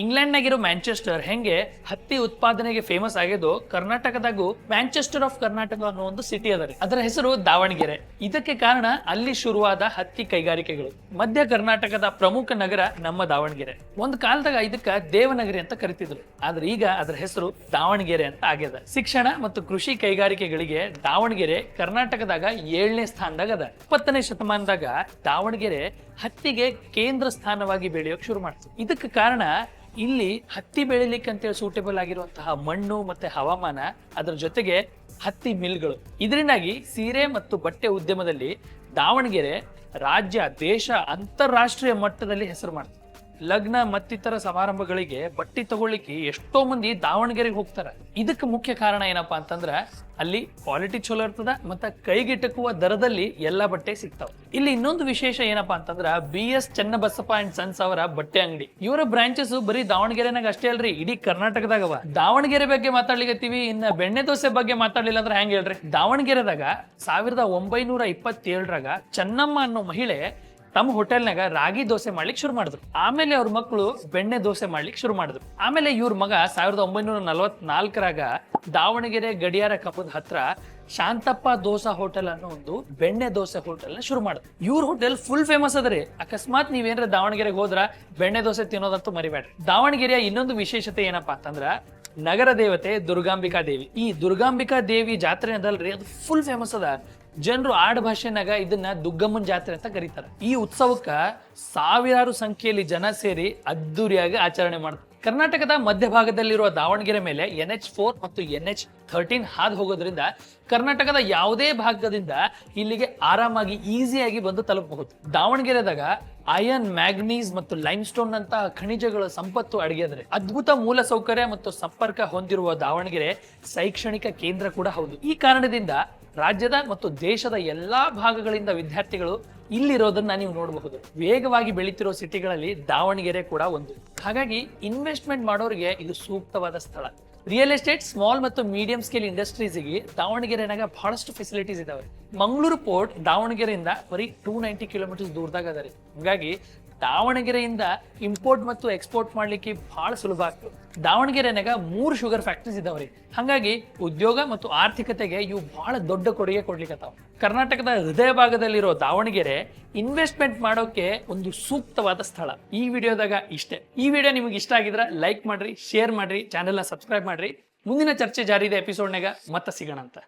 ಇಂಗ್ಲೆಂಡ್ನಾಗಿರೋ Manchester ಹೆಂಗೆ ಹತ್ತಿ ಉತ್ಪಾದನೆಗೆ ಫೇಮಸ್ ಆಗಿದ್ದು ಕರ್ನಾಟಕದಾಗೂ ಮ್ಯಾಂಚೆಸ್ಟರ್ ಆಫ್ ಕರ್ನಾಟಕ ಅನ್ನೋ ಒಂದು ಸಿಟಿ ಅದ ರೀ. ಅದರ ಹೆಸರು ದಾವಣಗೆರೆ. ಇದಕ್ಕೆ ಕಾರಣ ಅಲ್ಲಿ ಶುರುವಾದ ಹತ್ತಿ ಕೈಗಾರಿಕೆಗಳು. ಮಧ್ಯ ಕರ್ನಾಟಕದ ಪ್ರಮುಖ ನಗರ ನಮ್ಮ ದಾವಣಗೆರೆ. ಒಂದು ಕಾಲದಾಗ ಇದಕ್ಕ ದೇವನಗರಿ ಅಂತ ಕರಿತಿದ್ರು. ಆದ್ರೆ ಈಗ ಅದರ ಹೆಸರು ದಾವಣಗೆರೆ ಅಂತ ಆಗ್ಯದ. ಶಿಕ್ಷಣ ಮತ್ತು ಕೃಷಿ ಕೈಗಾರಿಕೆಗಳಿಗೆ ದಾವಣಗೆರೆ ಕರ್ನಾಟಕದಾಗ ಏಳನೇ ಸ್ಥಾನದಾಗ ಅದ. ಇಪ್ಪತ್ತನೇ ಶತಮಾನದಾಗ ದಾವಣಗೆರೆ ಹತ್ತಿಗೆ ಕೇಂದ್ರ ಸ್ಥಾನವಾಗಿ ಬೆಳೆಯೋಕೆ ಶುರು ಮಾಡ್ತು. ಇದಕ್ಕೆ ಕಾರಣ ಇಲ್ಲಿ ಹತ್ತಿ ಬೆಳಿಲಿಕ್ಕೆ ಅಂತೇಳಿ ಸೂಟೇಬಲ್ ಆಗಿರುವಂತಹ ಮಣ್ಣು ಮತ್ತೆ ಹವಾಮಾನ ಅದರ ಜೊತೆಗೆ ಹತ್ತಿ ಮಿಲ್ಗಳು. ಇದರಿಂದಾಗಿ ಸೀರೆ ಮತ್ತು ಬಟ್ಟೆ ಉದ್ಯಮದಲ್ಲಿ ದಾವಣಗೆರೆ ರಾಜ್ಯ ದೇಶ ಅಂತಾರಾಷ್ಟ್ರೀಯ ಮಟ್ಟದಲ್ಲಿ ಹೆಸರು ಮಾಡ್ತಾರೆ ಲಗ್ನ ಮತ್ತಿತರ ಸಮಾರಂಭಗಳಿಗೆ ಬಟ್ಟೆ ತಗೊಳ್ಳಿಕ್ಕೆ ಎಷ್ಟೋ ಮಂದಿ ದಾವಣಗೆರೆಗೆ ಹೋಗ್ತಾರೆ. ಇದಕ್ಕೆ ಮುಖ್ಯ ಕಾರಣ ಏನಪ್ಪಾ ಅಂತಂದ್ರೆ ಅಲ್ಲಿ ಕ್ವಾಲಿಟಿ ಚಲೋ ಇರ್ತದ ಮತ್ತ ಕೈಗೆಟಕುವ ದರದಲ್ಲಿ ಎಲ್ಲಾ ಬಟ್ಟೆ ಸಿಗ್ತಾವ. ಇಲ್ಲಿ ಇನ್ನೊಂದು ವಿಶೇಷ ಏನಪ್ಪಾ ಅಂತಂದ್ರ B S Channabasappa and sons ಅವರ ಬಟ್ಟೆ ಅಂಗಡಿ. ಇವರ ಬ್ರಾಂಚಸ್ ಬರೀ ದಾವಣಗೆರೆನಾಗ ಅಷ್ಟೇ ಅಲ್ರಿ, ಇಡೀ ಕರ್ನಾಟಕದಾಗವ ದಾವಣಗೆರೆ ಬಗ್ಗೆ ಮಾತಾಡ್ಲಿಕತ್ತೀವಿ, ಇನ್ನ ಬೆಣ್ಣೆ ದೋಸೆ ಬಗ್ಗೆ ಮಾತಾಡ್ಲಿಲ್ಲ ಅಂದ್ರೆ ಹೆಂಗ್ ಹೇಳ್ರಿ? ದಾವಣಗೆರೆದಾಗ ಸಾವಿರದ ಒಂಬೈನೂರ ಇಪ್ಪತ್ತೇಳರಾಗ ಚೆನ್ನಮ್ಮ ಅನ್ನೋ ಮಹಿಳೆ ತಮ್ಮ ಹೋಟೆಲ್ನಾಗ ರಾಗಿ ದೋಸೆ ಮಾಡ್ಲಿಕ್ಕೆ ಶುರು ಮಾಡಿದ್ರು. ಆಮೇಲೆ ಅವ್ರ ಮಕ್ಕಳು ಬೆಣ್ಣೆ ದೋಸೆ ಮಾಡ್ಲಿಕ್ಕೆ ಶುರು ಮಾಡಿದ್ರು. ಆಮೇಲೆ ಇವ್ರ ಮಗ ಸಾವಿರದ ಒಂಬೈನೂರ ನಲವತ್ನಾಲ್ಕರಾಗ ದಾವಣಗೆರೆ ಗಡಿಯಾರ ಕಪ್ಪದ ಹತ್ರ ಶಾಂತಪ್ಪ ದೋಸಾ ಹೋಟೆಲ್ ಅನ್ನೋ ಒಂದು ಬೆಣ್ಣೆ ದೋಸೆ ಹೋಟೆಲ್ನ ಶುರು ಮಾಡಿದ್ರು. ಇವ್ರ ಹೋಟೆಲ್ ಫುಲ್ ಫೇಮಸ್ ಅದ್ರಿ. ಅಕಸ್ಮಾತ್ ನೀವೇನ್ರ ದಾವಣಗೆರೆಗೆ ಹೋದ್ರ ಬೆಣ್ಣೆ ದೋಸೆ ತಿನ್ನೋದಂತೂ ಮರಿಬೇಡ್ರಿ ದಾವಣಗೆರೆಯ ಇನ್ನೊಂದು ವಿಶೇಷತೆ ಏನಪ್ಪಾ ಅಂತಂದ್ರ ನಗರ ದೇವತೆ ದುರ್ಗಾಂಬಿಕಾ ದೇವಿ. ಈ ದುರ್ಗಾಂಬಿಕಾ ದೇವಿ ಜಾತ್ರೆ ಅದಲ್ರಿ ಅದು ಫುಲ್ ಫೇಮಸ್ ಅದ. ಜನರು ಆಡ್ ಭಾಷೆನಾಗ ಇದನ್ನ ದುಗ್ಗಮ್ಮನ್ ಜಾತ್ರೆ ಅಂತ ಕರೀತಾರೆ. ಈ ಉತ್ಸವಕ್ಕ ಸಾವಿರಾರು ಸಂಖ್ಯೆಯಲ್ಲಿ ಜನ ಸೇರಿ ಅದ್ದೂರಿಯಾಗಿ ಆಚರಣೆ ಮಾಡ್ತಾರೆ. ಕರ್ನಾಟಕದ ಮಧ್ಯಭಾಗದಲ್ಲಿರುವ ದಾವಣಗೆರೆ ಮೇಲೆ ಎನ್ ಎಚ್ ಫೋರ್ ಮತ್ತು ಎನ್ ಎಚ್ ಥರ್ಟೀನ್ ಹಾದು ಹೋಗೋದ್ರಿಂದ ಕರ್ನಾಟಕದ ಯಾವುದೇ ಭಾಗದಿಂದ ಇಲ್ಲಿಗೆ ಆರಾಮಾಗಿ ಈಸಿಯಾಗಿ ಬಂದು ತಲುಪಬಹುದು. ದಾವಣಗೆರೆದಾಗ ಅಯನ್ ಮ್ಯಾಗ್ನೀಸ್ ಮತ್ತು ಲೈಮ್ ಸ್ಟೋನ್ ಅಂತ ಖನಿಜಗಳ ಸಂಪತ್ತು ಅಡಗಿದ್ರೆ ಅದ್ಭುತ ಮೂಲ ಸೌಕರ್ಯ ಮತ್ತು ಸಂಪರ್ಕ ಹೊಂದಿರುವ ದಾವಣಗೆರೆ ಶೈಕ್ಷಣಿಕ ಕೇಂದ್ರ ಕೂಡ ಹೌದು. ಈ ಕಾರಣದಿಂದ ರಾಜ್ಯದ ಮತ್ತು ದೇಶದ ಎಲ್ಲಾ ಭಾಗಗಳಿಂದ ವಿದ್ಯಾರ್ಥಿಗಳು ಇಲ್ಲಿರೋದನ್ನ ನೀವು ನೋಡಬಹುದು. ವೇಗವಾಗಿ ಬೆಳೀತಿರೋ ಸಿಟಿಗಳಲ್ಲಿ ದಾವಣಗೆರೆ ಕೂಡ ಒಂದು. ಹಾಗಾಗಿ ಇನ್ವೆಸ್ಟ್ಮೆಂಟ್ ಮಾಡೋರಿಗೆ ಇದು ಸೂಕ್ತವಾದ ಸ್ಥಳ. ರಿಯಲ್ ಎಸ್ಟೇಟ್ ಸ್ಮಾಲ್ ಮತ್ತು ಮೀಡಿಯಂ ಸ್ಕೇಲ್ ಇಂಡಸ್ಟ್ರೀಸ್ಗೆ ದಾವಣಗೆರೆನಾಗ ಬಹಳಷ್ಟು ಫೆಸಿಲಿಟೀಸ್ ಇದಾವೆ. ಮಂಗಳೂರು ಪೋರ್ಟ್ ದಾವಣಗೆರೆಯಿಂದ ಬರೀ ಟೂ ನೈಂಟಿ ಕಿಲೋಮೀಟರ್ಸ್ ದೂರದಾಗ ಅದ ರೀ. ಹಾಗಾಗಿ ದಾವಣಗೆರೆಯಿಂದ ಇಂಪೋರ್ಟ್ ಮತ್ತು ಎಕ್ಸ್ಪೋರ್ಟ್ ಮಾಡಲಿಕ್ಕೆ ಬಹಳ ಸುಲಭ ಆಗ್ತದೆ ದಾವಣಗೆರೆನಾಗ ಮೂರು ಶುಗರ್ ಫ್ಯಾಕ್ಟ್ರೀಸ್ ಇದಾವ್ರಿ. ಹಾಗಾಗಿ ಉದ್ಯೋಗ ಮತ್ತು ಆರ್ಥಿಕತೆಗೆ ಇವು ಬಹಳ ದೊಡ್ಡ ಕೊಡುಗೆ ಕೊಡ್ಲಿಕ್ಕತ್ತಾವ ಕರ್ನಾಟಕದ ಹೃದಯ ಭಾಗದಲ್ಲಿರೋ ದಾವಣಗೆರೆ ಇನ್ವೆಸ್ಟ್ಮೆಂಟ್ ಮಾಡೋಕೆ ಒಂದು ಸೂಕ್ತವಾದ ಸ್ಥಳ. ಈ ವಿಡಿಯೋದಾಗ ಇಷ್ಟೇ. ಈ ವಿಡಿಯೋ ನಿಮಗೆ ಇಷ್ಟ ಆಗಿದ್ರೆ ಲೈಕ್ ಮಾಡ್ರಿ ಶೇರ್ ಮಾಡ್ರಿ ಚಾನೆಲ್ನ ಸಬ್ಸ್ಕ್ರೈಬ್ ಮಾಡ್ರಿ. ಮುಂದಿನ ಚರ್ಚೆ ಜಾರಿ ಇದೆ ಎಪಿಸೋಡ್ನಾಗ ಮತ್ತೆ ಸಿಗೋಣ ಅಂತ